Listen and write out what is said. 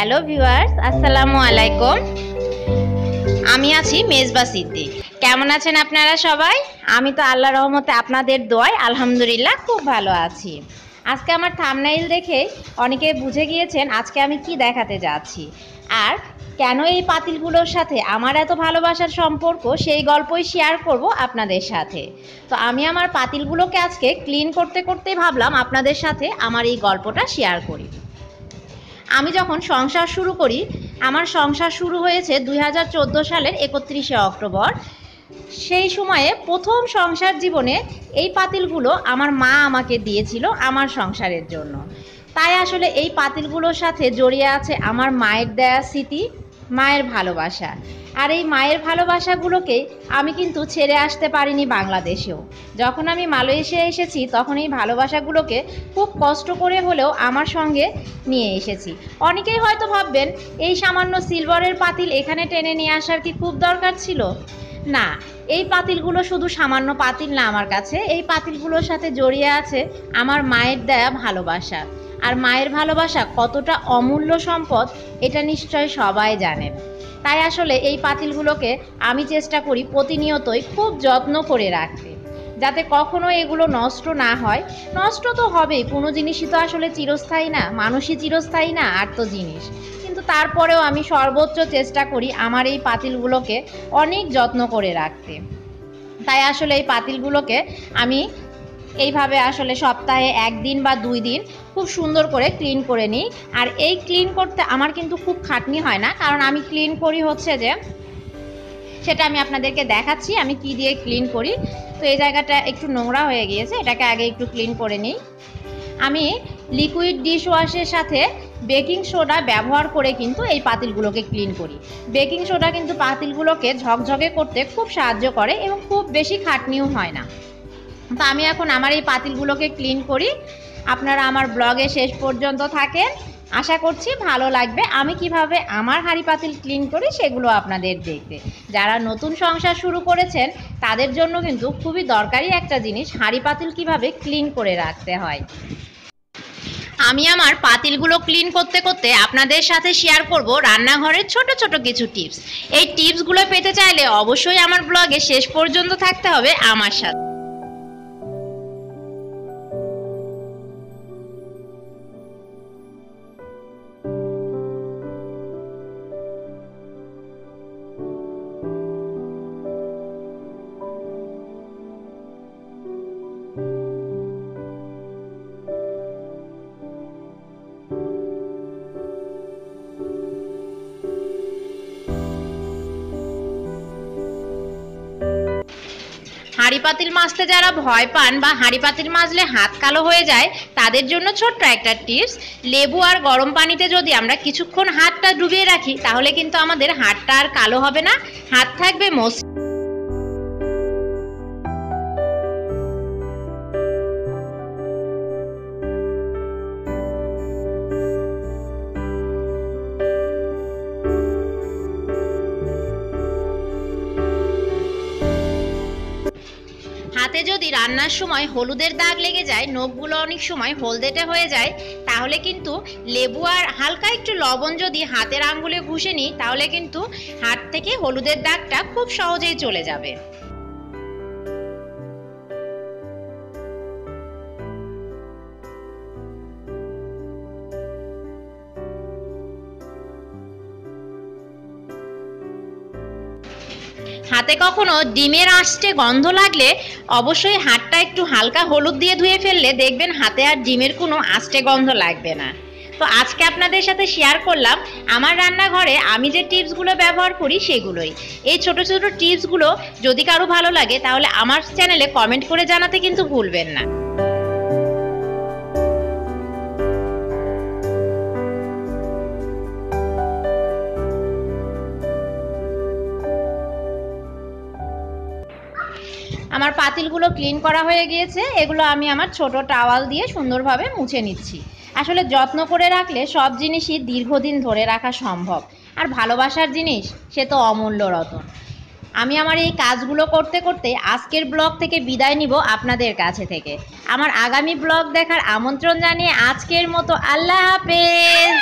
Hello viewers, আসসালামু আলাইকুম। আমি আছি মেজবা সিদ্দি কেমন আছেন আপনারা সবাই? আমি তো আল্লাহ রহমতে আপনাদের দোয়ায় আলহামদুলিল্লাহ খুব ভালো আছি। আজকে আমার থামনাইল দেখে অনেকে বুঝে গিয়েছেন আজকে আমি কি দেখাতে যাচ্ছি। আর কেন এই পাতিলগুলোর সাথে আমার এত ভালোবাসার সম্পর্ক সেই গল্পই শেয়ার করব আপনাদের সাথে। তো আমি আমার পাতিলগুলোকে আজকে ক্লিন করতে করতেই ভাবলাম আপনাদের সাথে আমার এই গল্পটা শেয়ার করি। আমি যখন সংসার শুরু করি, আমার সংসার শুরু হয়েছে দু হাজার চোদ্দ সালের একত্রিশে অক্টোবর। সেই সময়ে প্রথম সংসার জীবনে এই পাতিলগুলো আমার মা আমাকে দিয়েছিল আমার সংসারের জন্য। তাই আসলে এই পাতিলগুলোর সাথে জড়িয়ে আছে আমার মায়ের দেয়া স্মৃতি মায়ের ভালোবাসা। আর এই মায়ের ভালোবাসাগুলোকে আমি কিন্তু ছেড়ে আসতে পারিনি বাংলাদেশেও। যখন আমি মালয়েশিয়া এসেছি, তখন এই ভালোবাসাগুলোকে খুব কষ্ট করে হলেও আমার সঙ্গে নিয়ে এসেছি। অনেকেই হয়তো ভাববেন, এই সামান্য সিলভারের পাতিল এখানে টেনে নিয়ে আসার কি খুব দরকার ছিল? না, এই পাতিলগুলো শুধু সামান্য পাতিল না আমার কাছে। এই পাতিলগুলোর সাথে জড়িয়ে আছে আমার মায়ের দেয়া ভালোবাসা। আর মায়ের ভালোবাসা কতটা অমূল্য সম্পদ, এটা নিশ্চয় সবাই জানেন। তাই আসলে এই পাতিলগুলোকে আমি চেষ্টা করি প্রতিনিয়তই খুব যত্ন করে রাখতে। যাতে কখনো এগুলো নষ্ট না হয়। নষ্ট তো হবেই, কোনো জিনিসই তো আসলে চিরস্থায়ী না, মানুষই চিরস্থায়ী না, আর তো জিনিস। কিন্তু তারপরেও আমি সর্বোচ্চ চেষ্টা করি আমার এই পাতিলগুলোকে অনেক যত্ন করে রাখতে। তাই আসলে এই পাতিলগুলোকে আমি এইভাবে আসলে সপ্তাহে একদিন বা দুই দিন খুব সুন্দর করে ক্লিন করে নিই। আর এই ক্লিন করতে আমার কিন্তু খুব খাটনি হয় না, কারণ আমি ক্লিন করি হচ্ছে যে, সেটা আমি আপনাদেরকে দেখাচ্ছি, আমি কি দিয়ে ক্লিন করি। তো এই জায়গাটা একটু নোংরা হয়ে গিয়েছে, এটাকে আগে একটু ক্লিন করে নিই। আমি লিকুইড ডিশ ওয়াশের সাথে বেকিং সোডা ব্যবহার করে কিন্তু এই পাতিলগুলোকে ক্লিন করি। বেকিং সোডা কিন্তু পাতিলগুলোকে ঝকঝকে করতে খুব সাহায্য করে এবং খুব বেশি খাটনিও হয় না। তো আমি এখন আমার এই পাতিলগুলোকে ক্লিন করি। আপনারা আমার ব্লগে শেষ পর্যন্ত থাকেন। আশা করছি ভালো লাগবে। আমি কীভাবে আমার হাঁড়ি পাতিল ক্লিন করি সেগুলো আপনাদের দেখতে। যারা নতুন সংসার শুরু করেছেন, তাদের জন্য কিন্তু খুবই দরকারি একটা জিনিস, হাঁড়ি পাতিল কীভাবে ক্লিন করে রাখতে হয়। আমি আমার পাতিলগুলো ক্লিন করতে করতে আপনাদের সাথে শেয়ার করব রান্নাঘরের ছোট ছোট কিছু টিপস এই টিপসগুলো পেতে চাইলে অবশ্যই আমার ব্লগে শেষ পর্যন্ত থাকতে হবে আমার সাথে। হাঁড়ি পাতিল যারা ভয় পান বা হাঁড়ি পাতিল হাত কালো হয়ে যায়, তাদের জন্য ছোট্ট একটা টিপস। লেবু আর গরম পানিতে যদি আমরা কিছুক্ষণ হাতটা ডুবিয়ে রাখি, তাহলে কিন্তু আমাদের হাতটা আর কালো হবে না। হাত থাকবে মস হাতে যদি রান্নার সময় হলুদের দাগ লেগে যায়, নখগুলো অনেক সময় হলদেটে হয়ে যায়, তাহলে কিন্তু লেবু আর হালকা একটু লবণ যদি হাতের আঙ্গুলে ঘুষে নিই, তাহলে কিন্তু হাত থেকে হলুদের দাগটা খুব সহজেই চলে যাবে। হাতে কখনো ডিমের আঁশটে গন্ধ লাগলে অবশ্যই হাতটা একটু হালকা হলুদ দিয়ে ধুয়ে ফেললে দেখবেন হাতে আর ডিমের কোনো আঁশটে গন্ধ লাগবে না। তো আজকে আপনাদের সাথে শেয়ার করলাম, আমার রান্নাঘরে আমি যে টিপসগুলো ব্যবহার করি সেগুলোই। এই ছোট ছোট টিপসগুলো যদি কারও ভালো লাগে তাহলে আমার চ্যানেলে কমেন্ট করে জানাতে কিন্তু ভুলবেন না। আমার পাতিলগুলো ক্লিন করা হয়ে গিয়েছে, এগুলো আমি আমার ছোট টাওয়াল দিয়ে সুন্দরভাবে মুছে নিচ্ছি। আসলে যত্ন করে রাখলে সব জিনিসই দীর্ঘদিন ধরে রাখা সম্ভব। আর ভালোবাসার জিনিস, সে তো অমূল্য রতন। আমি আমার এই কাজগুলো করতে করতে আজকের ব্লগ থেকে বিদায় নিব আপনাদের কাছে থেকে। আমার আগামী ব্লগ দেখার আমন্ত্রণ জানিয়ে আজকের মতো আল্লাহ হাফেজ।